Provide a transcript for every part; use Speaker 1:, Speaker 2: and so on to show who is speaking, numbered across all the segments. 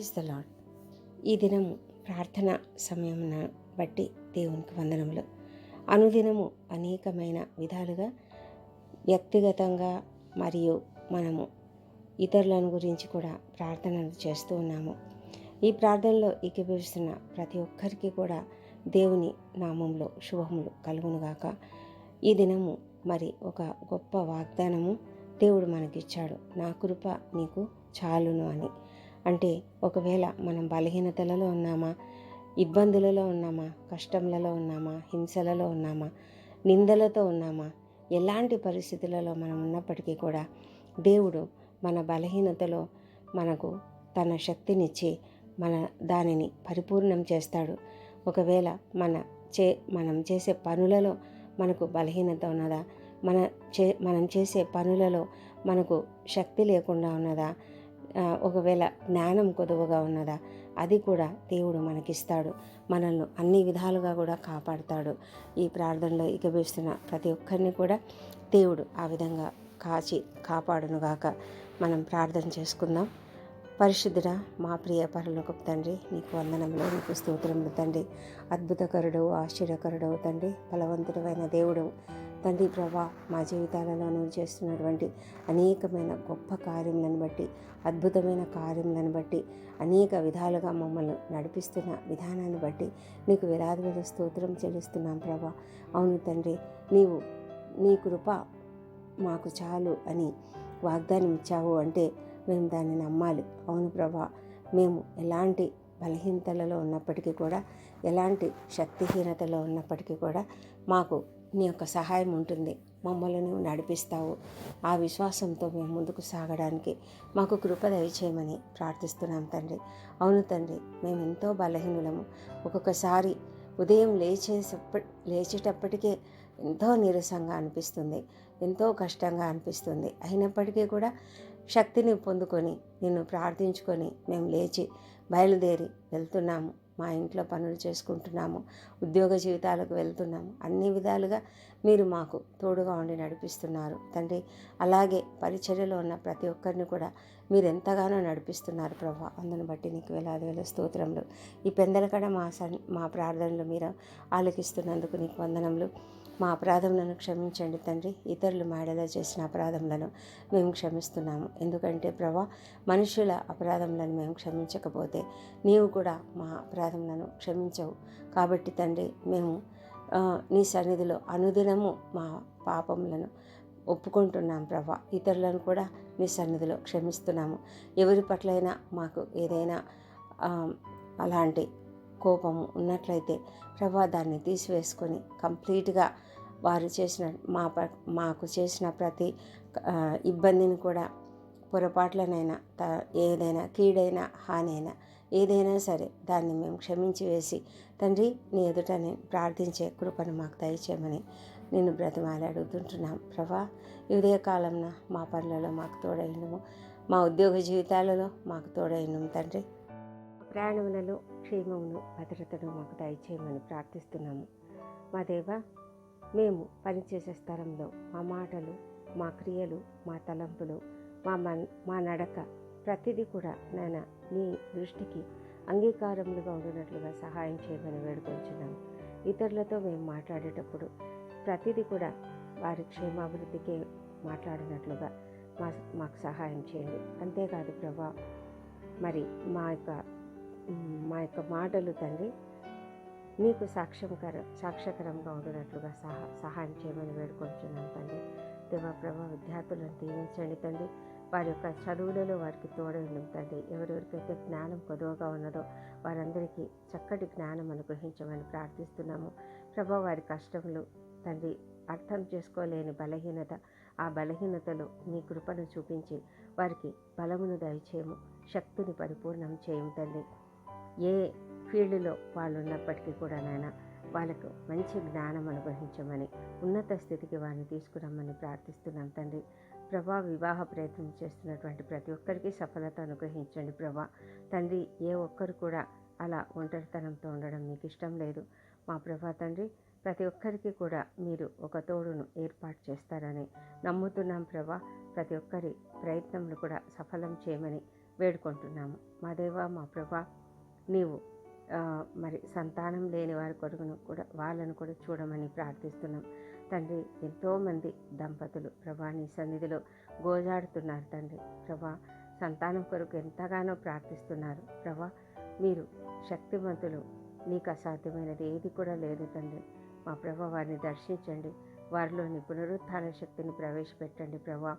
Speaker 1: Praise the lord ఈ దినము ప్రార్థన సమయమున బట్టి దేవునికి వందనములు. అనుదినము అనేకమైన విధాలుగా వ్యక్తిగతంగా మరియు మనము ఇతరులను గురించి కూడా ప్రార్థనలు చేస్తూ ఉన్నాము. ఈ ప్రార్థనలో ఏకీభవిస్తున్న ప్రతి ఒక్కరికి కూడా దేవుని నామంలో శుభములు కలుగునుగాక ఈ దినము మరి ఒక గొప్ప వాగ్దానము దేవుడు మనకిచ్చాడు. నా కృప నీకు చాలును అని. అంటే ఒకవేళ మనం బలహీనతలలో ఉన్నామా ఇబ్బందులలో ఉన్నామా కష్టములలో ఉన్నామా హింసలలో ఉన్నామా నిందలతో ఉన్నామా ఎలాంటి పరిస్థితులలో మనం ఉన్నప్పటికీ కూడా దేవుడు మన బలహీనతలో మనకు తన శక్తినిచ్చి మన దానిని పరిపూర్ణం చేస్తాడు. ఒకవేళ మన చే మనం చేసే పనులలో మనకు బలహీనత ఉన్నదా మన చే మనం చేసే పనులలో మనకు శక్తి లేకుండా ఉన్నదా ఒకవేళ జ్ఞానం కొదువగా ఉన్నదా అది కూడా దేవుడు మనకిస్తాడు. మనల్ని అన్ని విధాలుగా కూడా కాపాడుతాడు. ఈ ప్రార్థనలో ఇకబిస్తున్న ప్రతి ఒక్కరిని కూడా దేవుడు ఆ విధంగా కాచి కాపాడునుగాక. మనం ప్రార్థన చేసుకుందాం. పరిశుద్ధుడ మా ప్రియ పరలోకపు తండ్రి నీకు వందనములు నీకు స్తోత్రములు తండ్రి. అద్భుతకరుడు ఆశ్చర్యకరుడవు తండ్రి బలవంతుడమైన దేవుడవు. తండ్రి ప్రభా మా జీవితాలలో నువ్వు చేస్తున్నటువంటి అనేకమైన గొప్ప కార్యములను బట్టి అద్భుతమైన కార్యములను బట్టి అనేక విధాలుగా మమ్మల్ని నడిపిస్తున్న విధానాన్ని బట్టి నీకు వేలాది వేల స్తోత్రం చెల్లిస్తున్నాం ప్రభా. అవును తండ్రి నీవు నీ కృప మాకు చాలు అని వాగ్దానం ఇచ్చావు అంటే మేము దాన్ని నమ్మాలి. అవును ప్రభా మేము ఎలాంటి బలహీనతలలో ఉన్నప్పటికీ కూడా ఎలాంటి శక్తిహీనతలో ఉన్నప్పటికీ కూడా మాకు నీ యొక్క సహాయం ఉంటుంది. మమ్మల్ని నడిపిస్తావు. ఆ విశ్వాసంతో మేము ముందుకు సాగడానికి మాకు కృప దయచేయమని ప్రార్థిస్తున్నాం తండ్రి. అవును తండ్రి మేము ఎంతో బలహీనులము. ఒక్కొక్కసారి ఉదయం లేచేసప్ప లేచేటప్పటికే ఎంతో నీరసంగా అనిపిస్తుంది. ఎంతో కష్టంగా అనిపిస్తుంది. అయినప్పటికీ కూడా శక్తిని పొందుకొని నిన్ను ప్రార్థించుకొని మేము లేచి బయలుదేరి వెళ్తున్నాము. మా ఇంట్లో పనులు చేసుకుంటున్నాము. ఉద్యోగ జీవితాలకు వెళ్తున్నాము. అన్ని విధాలుగా మీరు మాకు తోడుగా ఉండి నడిపిస్తున్నారు. తండ్రి అలాగే పరిచర్యలో ఉన్న ప్రతి ఒక్కరిని కూడా మీరు ఎంతగానో నడిపిస్తున్నారు ప్రభా. అందును బట్టి నీకు వేలాది వేల స్తోత్రములు. ఈ పెందలకడ మా సన్ మా ప్రార్థనలు మీరు ఆలకిస్తున్నందుకు నీకు వందనములు. మా అపరాధములను క్షమించండి తండ్రి. ఇతరులు మేడలో చేసిన అపరాధములను మేము క్షమిస్తున్నాము. ఎందుకంటే ప్రభా మనుషుల అపరాధములను మేము క్షమించకపోతే నీవు కూడా మా అపరాధములను క్షమించవు. కాబట్టి తండ్రి మేము నీ సన్నిధిలో అనుదినము మా పాపములను ఒప్పుకుంటున్నాం ప్రభా. ఇతరులను కూడా నీ సన్నిధిలో క్షమిస్తున్నాము. ఎవరి పట్లైనా మాకు ఏదైనా అలాంటి కోపము ఉన్నట్లయితే ప్రభా దాన్ని తీసివేసుకొని కంప్లీట్గా వారు చేసిన మా ప- మాకు చేసిన ప్రతి ఇబ్బందిని కూడా పొరపాట్లనైనా త ఏదైనా కీడైనా హానైనా ఏదైనా సరే దాన్ని మేము క్షమించి వేసి తండ్రి నీ ఎదుట నేను ప్రార్థించే కృపను మాకు దయచేయమని నేను బ్రతిమాలి అడుగుతుంటున్నాం. ప్రభా ఇదే కాలంన మా పనులలో మాకు తోడైనము. మా ఉద్యోగ జీవితాలలో మాకు తోడైనము తండ్రి. ప్రయాణములలో క్షేమమును భద్రతను మాకు దయచేయమని ప్రార్థిస్తున్నాము. మా దేవ మేము పనిచేసే స్థలంలో మా మాటలు మా క్రియలు మా తలంపులు మా మన్ మా నడక ప్రతిదీ కూడా నాయన నీ దృష్టికి అంగీకారములుగా ఉండినట్లుగా సహాయం చేయమని వేడుకొంచున్నాము ఇతరులతో మేము మాట్లాడేటప్పుడు ప్రతిదీ కూడా వారి క్షేమాభివృద్ధికే మాట్లాడినట్లుగా మా మాకు సహాయం చేయండి. అంతేకాదు ప్రభా మరి మా యొక్క మా యొక్క మాటలు తండ్రి నీకు సాక్ష్యంకర సాక్ష్యకరంగా ఉండినట్లుగా సహా సహాయం చేయమని వేడుకొంటున్నాను తండ్రి. దేవా విద్యార్థులను దీవించండి తండ్రి. వారి యొక్క చదువులలో వారికి తోడై తండ్రి. ఎవరెవరికైతే జ్ఞానం కొదువగా ఉన్నదో వారందరికీ చక్కటి జ్ఞానం అనుగ్రహించమని ప్రార్థిస్తున్నాము. ప్రభా వారి కష్టములు తండ్రి అర్థం చేసుకోలేని బలహీనత ఆ బలహీనతలో నీ కృపను చూపించి వారికి బలమును దయచేయము. శక్తిని పరిపూర్ణం చేయము తండ్రి. ఏ ఫీల్డ్లో వాళ్ళు ఉన్నప్పటికీ కూడా నాయన వాళ్ళకు మంచి జ్ఞానం అనుగ్రహించమని ఉన్నత స్థితికి వారిని తీసుకురమ్మని ప్రార్థిస్తున్నాం తండ్రి. ప్రభా వివాహ ప్రయత్నం చేస్తున్నటువంటి ప్రతి ఒక్కరికి సఫలత అనుగ్రహించండి ప్రభా. తండ్రి ఏ ఒక్కరు కూడా అలా ఒంటరితనంతో ఉండడం మీకు ఇష్టం లేదు. మా ప్రభా తండ్రి ప్రతి ఒక్కరికి కూడా మీరు ఒక తోడును ఏర్పాటు చేస్తారని నమ్ముతున్నాం ప్రభా. ప్రతి ఒక్కరి ప్రయత్నములు కూడా సఫలం చేయమని వేడుకుంటున్నాము. మా దేవా మా ప్రభా నీవు మరి సంతానం లేని వారి కొడుకును కూడా వాళ్ళను కూడా చూడమని ప్రార్థిస్తున్నాం. తండ్రి ఎంతోమంది దంపతులు ప్రభా నీ సన్నిధిలో గోజాడుతున్నారు తండ్రి. ప్రభా సంతానం కొరకు ఎంతగానో ప్రార్థిస్తున్నారు. ప్రభా మీరు శక్తివంతులు నీకు అసాధ్యమైనది ఏది కూడా లేదు తండ్రి. మా ప్రభా వారిని దర్శించండి. వారిలోని పునరుత్థాన శక్తిని ప్రవేశపెట్టండి ప్రభా.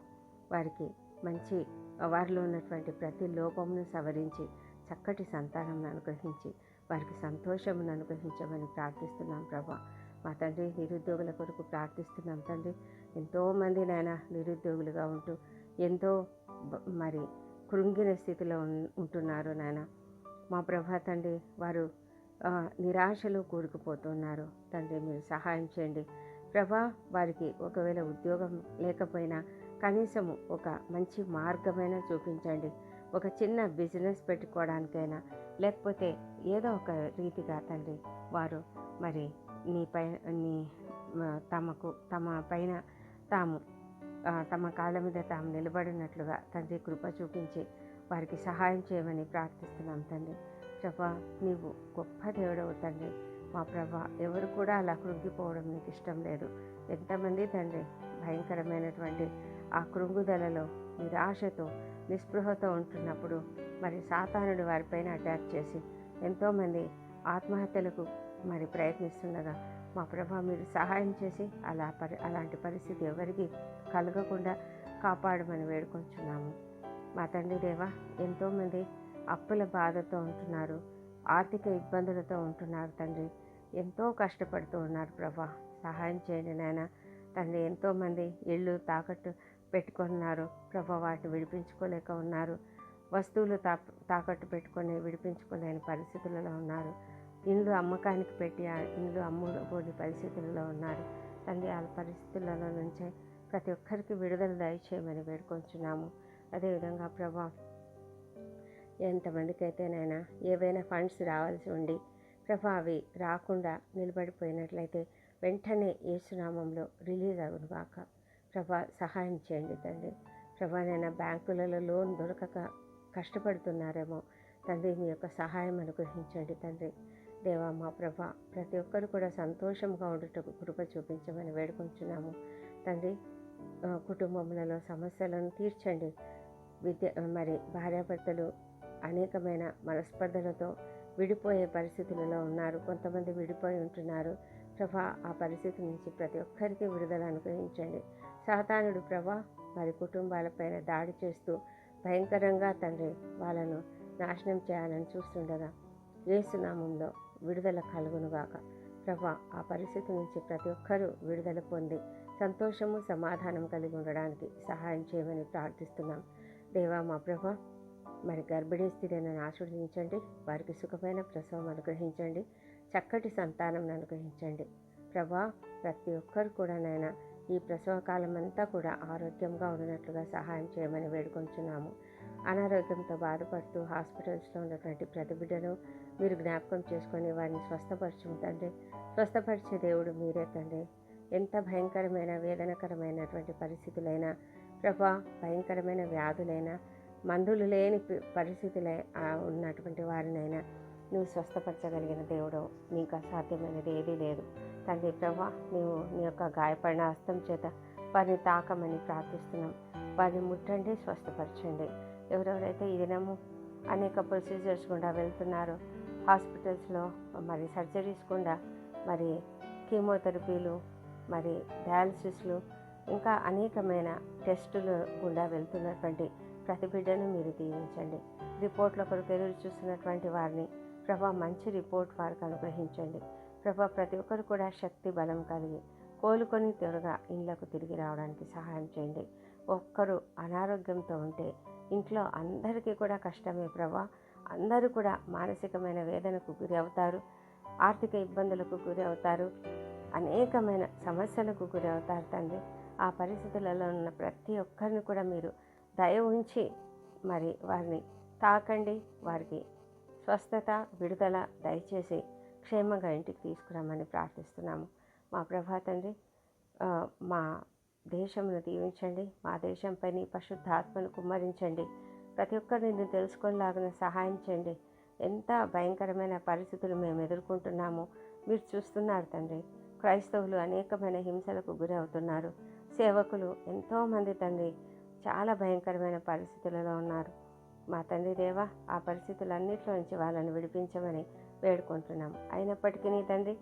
Speaker 1: వారికి మంచి వారిలో ఉన్నటువంటి ప్రతి లోపమును సవరించి చక్కటి సంతానం అనుగ్రహించి వారికి సంతోషమును అనుగ్రహించమని ప్రార్థిస్తున్నాం ప్రభా. మా తండ్రి నిరుద్యోగుల కొరకు ప్రార్థిస్తున్నాం తండ్రి. ఎంతోమంది నాయన నిరుద్యోగులుగా ఉంటూ ఎంతో మరి కృంగిన స్థితిలో ఉంటున్నారు నాయన. మా ప్రభా తండ్రి వారు నిరాశలో కూరుకుపోతున్నారు. తండ్రి మీరు సహాయం చేయండి. ప్రభా వారికి ఒకవేళ ఉద్యోగం లేకపోయినా కనీసము ఒక మంచి మార్గమైనా చూపించండి. ఒక చిన్న బిజినెస్ పెట్టుకోవడానికైనా లేకపోతే ఏదో ఒక రీతిగా తండ్రి వారు మరి నీ పై నీ తమకు తమ పైన తాము తమ కాళ్ళ మీద తాము నిలబడినట్లుగా తండ్రి కృప చూపించి వారికి సహాయం చేయమని ప్రార్థిస్తున్నాం తండ్రి. ప్రభా నీవు గొప్ప దేవుడవు తండ్రి. మా ప్రభా ఎవరు కూడా అలా కృంగిపోవడం నీకు ఇష్టం లేదు. ఎంతమంది తండ్రి భయంకరమైనటువంటి ఆ కృంగుదలలో నిరాశతో నిస్పృహతో ఉంటున్నప్పుడు మరి సాతానుడు వారిపైన అటాక్ చేసి ఎంతోమంది ఆత్మహత్యలకు మరి ప్రయత్నిస్తుండగా మా ప్రభా మీరు సహాయం చేసి అలా పరి అలాంటి పరిస్థితి ఎవరికి కలగకుండా కాపాడమని వేడుకొంచున్నాము. మా తండ్రి దేవా ఎంతోమంది అప్పుల బాధతో ఉంటున్నారు ఆర్థిక ఇబ్బందులతో ఉంటున్నారు తండ్రి. ఎంతో కష్టపడుతూ ఉన్నారు ప్రభా. సహాయం చేయండి నాయన. తండ్రి ఎంతోమంది ఇళ్ళు తాకట్టు పెట్టుకున్నారు. ప్రభా వాటిని విడిపించుకోలేక ఉన్నారు. వస్తువులు తా తాకట్టు పెట్టుకొని విడిపించుకోలేని పరిస్థితులలో ఉన్నారు. ఇండ్లు అమ్మకానికి పెట్టి ఆ ఇండ్లు అమ్ముకోని పరిస్థితులలో ఉన్నారు. తండ్రి ఆ పరిస్థితులలో నుంచే ప్రతి ఒక్కరికి విడుదల దయచేయమని వేడుకొంచున్నాము. అదేవిధంగా ప్రభా ఎంతమందికైతేనైనా ఏవైనా ఫండ్స్ రావాల్సి ఉండి ప్రభా అవి రాకుండా నిలబడిపోయినట్లయితే వెంటనే ఏసునామంలో రిలీజ్ అవును గాక ప్రభా సహాయం చేయండి తండ్రి. ప్రభా నేను బ్యాంకులలో లోన్ దొరకక కష్టపడుతున్నారేమో తండ్రి మీ యొక్క సహాయం అనుగ్రహించండి తండ్రి. దేవా మా ప్రభా ప్రతి ఒక్కరు కూడా సంతోషంగా ఉండుటకు కృప చూపించమని వేడుకొంచున్నాము. తండ్రి కుటుంబములలో సమస్యలను తీర్చండి. విద్య మరి భార్యాభర్తలు అనేకమైన మనస్పర్ధలతో విడిపోయే పరిస్థితులలో ఉన్నారు. కొంతమంది విడిపోయి ఉంటున్నారు. ప్రభా ఆ పరిస్థితి నుంచి ప్రతి ఒక్కరికి విడుదల అనుగ్రహించండి. సాతానుడు ప్రభా వారి కుటుంబాలపైన దాడి చేస్తూ భయంకరంగా తండ్రి వాళ్ళను నాశనం చేయాలని చూస్తుండగా ఏసునామంలో విడుదల కలుగునుగాక. ప్రభా ఆ పరిస్థితి నుంచి ప్రతి ఒక్కరూ విడుదల పొంది సంతోషము సమాధానం కలిగి ఉండడానికి సహాయం చేయమని ప్రార్థిస్తున్నాం. దేవా మా ప్రభా మరి గర్భిణీ స్థితిని ఆశీర్వదించండి వారికి సుఖమైన ప్రసవం అనుగ్రహించండి చక్కటి సంతానం అనుగ్రహించండి. ప్రభా ప్రతి ఒక్కరు కూడా నైనా ఈ ప్రసవ కాలం అంతా కూడా ఆరోగ్యంగా ఉన్నట్లుగా సహాయం చేయమని వేడుకొంచున్నాము. అనారోగ్యంతో బాధపడుతూ హాస్పిటల్స్లో ఉన్నటువంటి ప్రతి బిడ్డను మీరు జ్ఞాపకం చేసుకొని వారిని స్వస్థపరచు తండ్రి స్వస్థపరిచే దేవుడు మీరే తండ్రి. ఎంత భయంకరమైన వేదనకరమైనటువంటి పరిస్థితులైనా ప్రభా భయంకరమైన వ్యాధులైనా మందులు లేని పరిస్థితులై ఉన్నటువంటి వారినైనా నువ్వు స్వస్థపరచగలిగిన దేవుడు నీకు అసాధ్యమైనది ఏదీ లేదు. తండ్రి ప్రభా నీవు నీ యొక్క గాయపడిన హస్తం చేత వారిని తాకమని ప్రార్థిస్తున్నాం. వారిని ముట్టండి స్వస్థపరచండి. ఎవరెవరైతే ఈ దినము అనేక ప్రొసీజర్స్ గుండా వెళ్తున్నారో హాస్పిటల్స్లో మరి సర్జరీస్ గుండా మరి కీమోథెరపీలు మరి డయాలసిస్లు ఇంకా అనేకమైన టెస్టులు గుండా వెళ్తున్నటువంటి ప్రతి బిడ్డను మీరు దీవించండి. రిపోర్ట్ల కొరకు ఎదురు చూస్తున్నటువంటి వారిని ప్రభా మంచి రిపోర్ట్ వారికి అనుగ్రహించండి. ప్రభా ప్రతి ఒక్కరు కూడా శక్తి బలం కలిగి కోలుకొని త్వరగా ఇళ్ళకు తిరిగి రావడానికి సహాయం చేయండి. ఒక్కరు అనారోగ్యంతో ఉంటే ఇంట్లో అందరికీ కూడా కష్టమే ప్రభా. అందరూ కూడా మానసికమైన వేదనకు గురి అవుతారు ఆర్థిక ఇబ్బందులకు గురి అవుతారు అనేకమైన సమస్యలకు గురి అవుతారు తండ్రి. ఆ పరిస్థితులలో ఉన్న ప్రతి ఒక్కరిని కూడా మీరు దయ ఉంచి మరి వారిని తాకండి. వారికి స్వస్థత విడుదల దయచేసి క్షేమంగా ఇంటికి తీసుకురమ్మని ప్రార్థిస్తున్నాము. మా ప్రభా తండ్రి మా దేశమును దీవించండి మా దేశంపై నీ పరిశుద్ధాత్మను కుమ్మరించండి. ప్రతి ఒక్కరు నిన్ను తెలుసుకునేలాగిన సహాయం చేయండి. ఎంత భయంకరమైన పరిస్థితులు మేము ఎదుర్కొంటున్నామో మీరు చూస్తున్నారు తండ్రి. క్రైస్తవులు అనేకమైన హింసలకు గురి అవుతున్నారు సేవకులు ఎంతోమంది తండ్రి చాలా భయంకరమైన పరిస్థితులలో ఉన్నారు. మా తండ్రి దేవ ఆ పరిస్థితులన్నింటిలో నుంచి వాళ్ళని విడిపించమని వేడుకుంటున్నాం అయినప్పటికీ నీ తండ్రి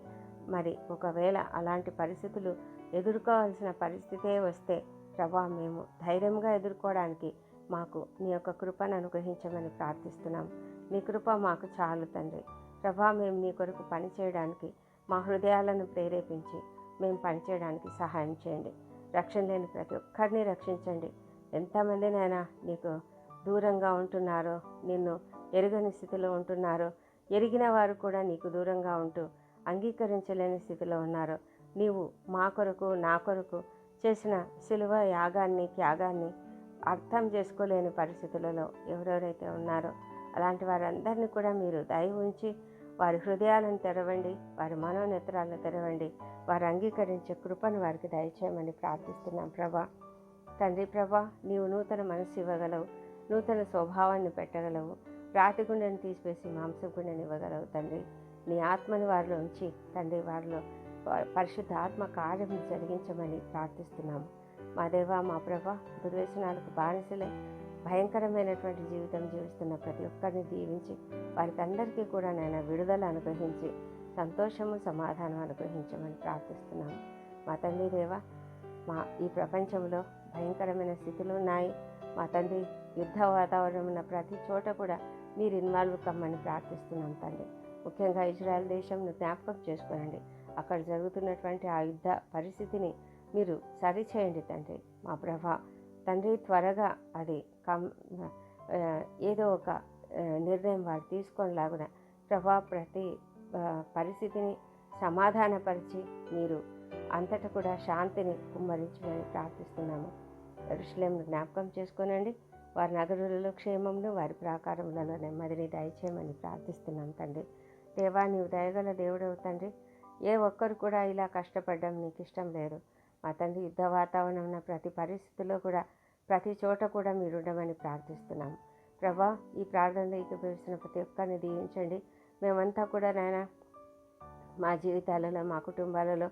Speaker 1: మరి ఒకవేళ అలాంటి పరిస్థితులు ఎదుర్కోవాల్సిన పరిస్థితే వస్తే ప్రభా మేము ధైర్యంగా ఎదుర్కోవడానికి మాకు నీ యొక్క కృపను అనుగ్రహించమని ప్రార్థిస్తున్నాం. నీ కృప మాకు చాలు తండ్రి. ప్రభా మేము నీ కొరకు పనిచేయడానికి మా హృదయాలను ప్రేరేపించి మేము పనిచేయడానికి సహాయం చేయండి. రక్షణ లేని ప్రతి ఒక్కరిని రక్షించండి. ఎంతమందినైనా నీకు దూరంగా ఉంటున్నారో నిన్ను ఎరుగని స్థితిలో ఉంటున్నారో ఎరిగిన వారు కూడా నీకు దూరంగా ఉంటూ అంగీకరించలేని స్థితిలో ఉన్నారు. నీవు మా కొరకు నా కొరకు చేసిన సిలువ యాగాన్ని త్యాగాన్ని అర్థం చేసుకోలేని పరిస్థితులలో ఎవరెవరైతే ఉన్నారో అలాంటి వారందరినీ కూడా మీరు దయ ఉంచి వారి హృదయాలను తెరవండి వారి మనోనేత్రాలను తెరవండి వారు అంగీకరించే కృపను వారికి దయచేయమని ప్రార్థిస్తున్నాం ప్రభా. తండ్రి ప్రభా నీవు నూతన మనసు ఇవ్వగలవు నూతన స్వభావాన్ని పెట్టగలవు. రాతి గుండెని తీసివేసి మాంసం గుండెని ఇవ్వగలవు తండ్రి. నీ ఆత్మని వారిలో ఉంచి తండ్రి వారిలో పరిశుద్ధ ఆత్మ కార్యం జరిగించమని ప్రార్థిస్తున్నాము. మా దేవ మా ప్రభ దుర్వ్యసనాలకు బానిసలే భయంకరమైనటువంటి జీవితం జీవిస్తున్న ప్రతి ఒక్కరిని దీవించి వారికి అందరికీ కూడా నేను విడుదల అనుగ్రహించి సంతోషము సమాధానం అనుగ్రహించమని ప్రార్థిస్తున్నాము. మా తండ్రి దేవ మా ఈ ప్రపంచంలో భయంకరమైన స్థితులు ఉన్నాయి. మా తండ్రి యుద్ధ వాతావరణం ఉన్న ప్రతి చోట కూడా మీరు ఇన్వాల్వ్ కమ్మని ప్రార్థిస్తున్నాం తండ్రి. ముఖ్యంగా ఇజ్రాయెల్ దేశంను జ్ఞాపకం చేసుకోనండి. అక్కడ జరుగుతున్నటువంటి ఆ యుద్ధ పరిస్థితిని మీరు సరిచేయండి తండ్రి. మా ప్రభ తండ్రి త్వరగా అది కం ఏదో ఒక నిర్ణయం వారు తీసుకొనిలాగున ప్రభా ప్రతి పరిస్థితిని సమాధానపరిచి మీరు అంతటా కూడా శాంతిని కుమ్మరించమని ప్రార్థిస్తున్నాము. ఋషులేము జ్ఞాపకం చేసుకోనండి. వారి నగరులలో క్షేమంలో వారి ప్రాకారములలో నెమ్మదిని దయచేయమని ప్రార్థిస్తున్నాం తండ్రి. దేవా నీవు దయగల దేవుడవు తండ్రి. ఏ ఒక్కరు కూడా ఇలా కష్టపడడం నీకు ఇష్టం లేదు. మా తండ్రి యుద్ధ వాతావరణం ఉన్న ప్రతి పరిస్థితుల్లో కూడా ప్రతి చోట కూడా మీరు ఉండమని ప్రార్థిస్తున్నాం. ప్రభా ఈ ప్రార్థనలో ఏకీభవిస్తున్న ప్రతి ఒక్కరిని దీవించండి. మేమంతా కూడా నాయన మా జీవితాలలో మా కుటుంబాలలో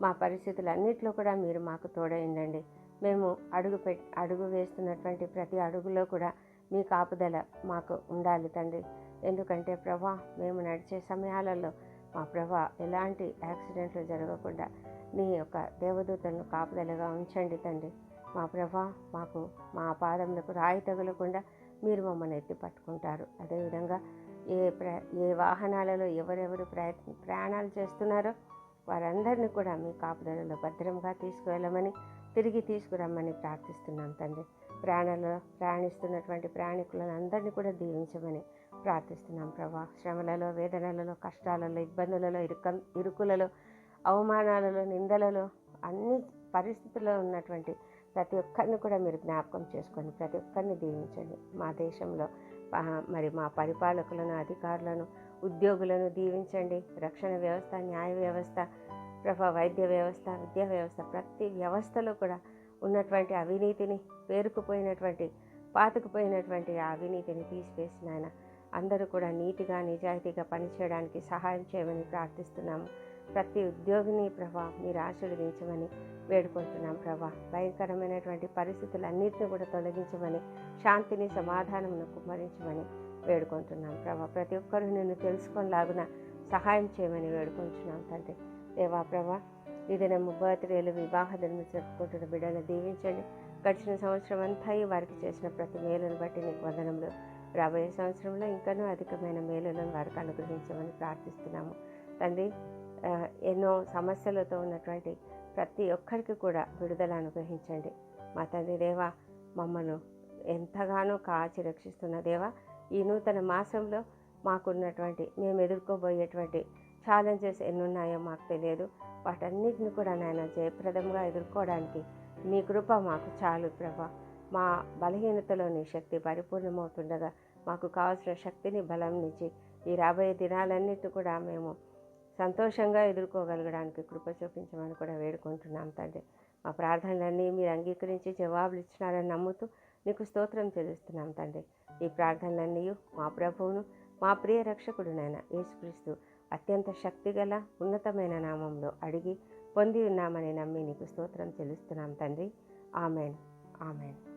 Speaker 1: మా పరిస్థితులన్నింటిలో కూడా మీరు మాకు తోడైందండి మేము అడుగు పె అడుగు వేస్తున్నటువంటి ప్రతి అడుగులో కూడా మీ కాపుదల మాకు ఉండాలి తండ్రి. ఎందుకంటే ప్రభా మేము నడిచే సమయాలలో మా ప్రభా ఎలాంటి యాక్సిడెంట్లు జరగకుండా నీ యొక్క దేవదూతలను కాపుదలగా ఉంచండి తండ్రి. మా ప్రభా మాకు మా పాదములకు రాయి తగలకుండా మీరు మమ్మల్ని ఎత్తి పట్టుకుంటారు. అదేవిధంగా ఏ ప్ర ఏ వాహనాలలో ఎవరెవరు ప్రయత్న ప్రయాణాలు చేస్తున్నారో వారందరినీ కూడా మీ కాపుదలలో భద్రంగా తీసుకువెళ్ళమని తిరిగి తీసుకురమ్మని ప్రార్థిస్తున్నాం తండ్రి. ప్రాణాలలో ప్రయాణిస్తున్నటువంటి ప్రయాణికులను అందరినీ కూడా దీవించమని ప్రార్థిస్తున్నాం ప్రభా. శ్రమలలో వేదనలలో కష్టాలలో ఇబ్బందులలో ఇరుక ఇరుకులలో అవమానాలలో నిందలలో అన్ని పరిస్థితుల్లో ఉన్నటువంటి ప్రతి ఒక్కరిని కూడా మీరు జ్ఞాపకం చేసుకొని ప్రతి ఒక్కరిని దీవించండి. మా దేశంలో మరి మా పరిపాలకులను అధికారులను ఉద్యోగులను దీవించండి. రక్షణ వ్యవస్థ న్యాయ వ్యవస్థ ప్రభా వైద్య వ్యవస్థ విద్యా వ్యవస్థ ప్రతి వ్యవస్థలో కూడా ఉన్నటువంటి అవినీతిని పేరుకుపోయినటువంటి పాతుకుపోయినటువంటి ఆ అవినీతిని తీసివేసిన ఆయన. అందరూ కూడా నీతిగా నిజాయితీగా పనిచేయడానికి సహాయం చేయమని ప్రార్థిస్తున్నాము. ప్రతి ఉద్యోగిని ప్రభా మీరు ఆశీర్వదించమని వేడుకుంటున్నాం ప్రభా. భయంకరమైనటువంటి పరిస్థితులన్నింటినీ కూడా తొలగించమని శాంతిని సమాధానమును కుమ్మరించమని వేడుకుంటున్నాం ప్రభా. ప్రతి ఒక్కరూ నిన్ను తెలుసుకొనిలాగున సహాయం చేయమని వేడుకుంటున్నాం తండ్రి. దేవా ప్రభా ఈ దినము బర్త్డేలు వివాహ దినం జరుపుకుంటున్న బిడ్డను దీవించండి. గడిచిన సంవత్సరం అంతా వారికి చేసిన ప్రతి మేలును బట్టి నీకు వందనములు. రాబోయే సంవత్సరంలో ఇంకనూ అధికమైన మేలులను వారికి అనుగ్రహించమని ప్రార్థిస్తున్నాము. తండ్రి ఎన్నో సమస్యలతో ఉన్నటువంటి ప్రతి ఒక్కరికి కూడా విడుదల అనుగ్రహించండి. మా తండ్రి దేవా మమ్మల్ని ఎంతగానో కాచి రక్షిస్తున్న దేవా ఈ నూతన మాసంలో మాకున్నటువంటి మేము ఎదుర్కోబోయేటువంటి ఛాలెంజెస్ ఎన్ని ఉన్నాయో మాకు తెలియదు. వాటన్నిటిని కూడా నాయన జయప్రదంగా ఎదుర్కోవడానికి నీ కృప మాకు చాలు ప్రభా. మా బలహీనతలోని శక్తి పరిపూర్ణమవుతుండగా మాకు కావాల్సిన శక్తిని బలం నుంచి ఈ రాబోయే దినాలన్నిటి కూడా మేము సంతోషంగా ఎదుర్కోగలగడానికి కృప చూపించమని కూడా వేడుకుంటున్నాం తండ్రి. మా ప్రార్థనలన్నీ మీరు అంగీకరించి జవాబులు ఇచ్చినారని నమ్ముతూ నీకు స్తోత్రం చెల్లిస్తున్నాం తండ్రి. ఈ ప్రార్థనలన్నీ మా ప్రభువును మా ప్రియ రక్షకుడునైన యేసుక్రీస్తు. అత్యంత శక్తిగల ఉన్నతమైన నామంలో అడిగి పొంది ఉన్నామని నమ్మి నీకు స్తోత్రం చెల్లిస్తున్నాం తండ్రి. ఆమెన్. ఆమెన్.